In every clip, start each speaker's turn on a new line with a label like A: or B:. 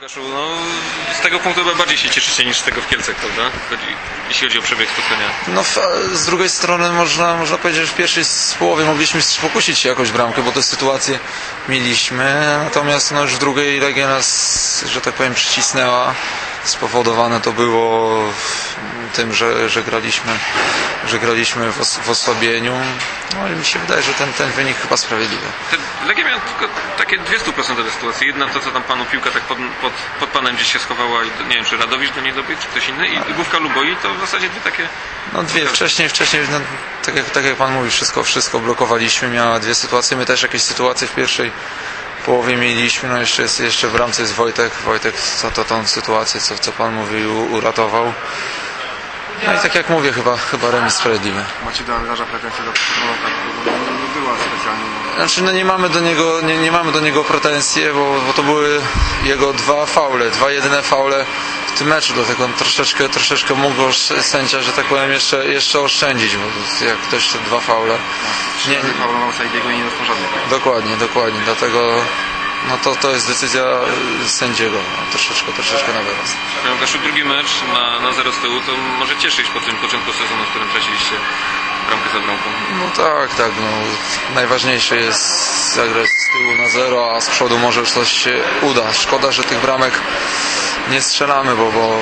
A: Łukaszu, no, z tego punktu chyba bardziej się cieszycie niż z tego w Kielcach, prawda? Chodzi, jeśli chodzi o przebieg spotkania.
B: No z drugiej strony można, można powiedzieć, że w pierwszej połowie mogliśmy pokusić się jakoś bramkę, bo te sytuacje mieliśmy, natomiast no już w drugiej Legia nas, że tak powiem, przycisnęła. Spowodowane to było tym, że, że graliśmy, że graliśmy w osłabieniu. No i mi się wydaje, że ten, ten wynik chyba sprawiedliwy.
A: Legia miała tylko takie dwie stuprocentowe sytuacje. Jedna to, co tam panu piłka tak pod, pod, pod panem gdzieś się schowała i nie wiem, czy Radowicz do niej dobiegł, czy ktoś inny i główka Luboi, to w zasadzie dwie takie...
B: No dwie, wcześniej, wcześniej, no, tak, jak, tak jak Pan mówi, wszystko, wszystko blokowaliśmy, miała dwie sytuacje, my też jakieś sytuacje w pierwszej połowie mieliśmy, no jeszcze jest, jeszcze w bramce jest Wojtek, Wojtek co to tą sytuację, co, co Pan mówił, uratował. No i tak jak mówię, chyba, chyba remis sprawiedliwy.
C: Macie do Angarza pretensje do bo nie była specjalnie.
B: Znaczy, no nie mamy do niego, nie, nie mamy do niego pretensje, bo, bo to były jego dwa faule, dwa jedyne faule w tym meczu, dlatego on troszeczkę, troszeczkę mógł sędzia, że tak powiem, jeszcze, jeszcze oszczędzić, bo jak ktoś te dwa faule, nie,
C: Nie, faulował Saidiego i nie dostał żadnych.
B: Dokładnie, dokładnie. Dlatego no to, to jest decyzja y, sędziego. No, troszeczkę, troszeczkę na wyraz.
A: Panie Łukaszu, drugi mecz na, na zero z tyłu, to może cieszyć po tym początku sezonu, w którym traciliście bramkę za bramką.
B: No tak, tak. No, najważniejsze jest zagrać z tyłu na zero, a z przodu może coś się uda. Szkoda, że tych bramek nie strzelamy, bo, bo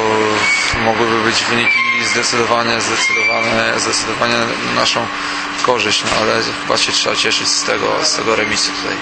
B: mogłyby być wyniki zdecydowanie, zdecydowane, zdecydowanie na naszą korzyść, no ale chyba się trzeba cieszyć z tego, z tego remisu tutaj.